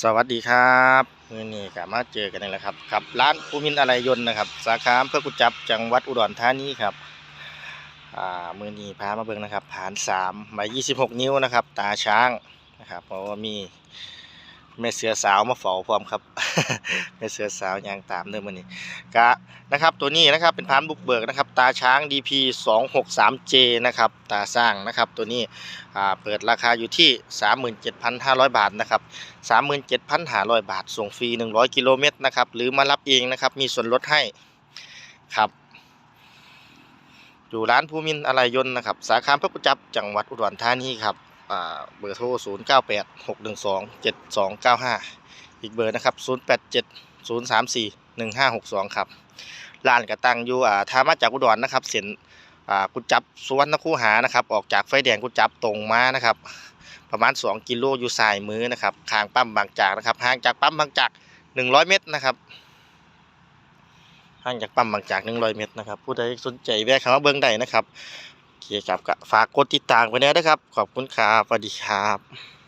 สวัสดีครับมือนี้กลับมาเจอกันนี่แหละครับครับร้านภูมินอะไรยนต์นะครับ สาขาเพื่อกุจจับจังหวัดอุดรธานีครับอ่ามือนี้พามาเบิ่งนะครับ ฐานสามใบยี่สิบหกนิ้วนะครับ ตาช้างนะครับเพราะว่ามี แม่เสือสาวมาเฝ้าพร้อมครับ แม่เสือสาวยางตามเดิมมือนี้กะนะครับตัวนี้นะครับเป็นพานบุกเบิกนะครับ ตาช้าง DP 2 6 3 J นะครับตาสร้างนะครับตัวนี้อ่าเปิดราคาอยู่ที่ 37,500 บาทนะครับ 37,500 บาท ส่งฟรี 100 กิโลเมตรนะครับหรือมารับเองนะครับมีส่วนลดให้ครับอยู่ร้านภูมินอะไรยนต์นะครับ สาขาพระกุจับจังหวัดอุดรธานีครับ เบอร์โทร 098 612 7295 อีกเบอร์นะครับ 087 034 1562 ครับร้านกระตังอยู่อ่าถ้ามาจากอุดรนะครับเส้นกุจับสุวรรณคูหานะครับ ออกจากไฟแดงกุจับตรงมานะครับ ประมาณ 2 กิโลอยู่สายมือนะครับข้างปั๊มบางจากนะครับ ห่างจากปั๊มบางจาก 100 เมตรนะครับห่างจากปั๊มบางจาก 100 เมตรนะครับ ผู้ใดสนใจแวะเข้ามาเบิ่งได้นะครับ เคครับก็ฝากกดติดตามไว้ด้วยนะครับ ขอบคุณครับสวัสดีครับ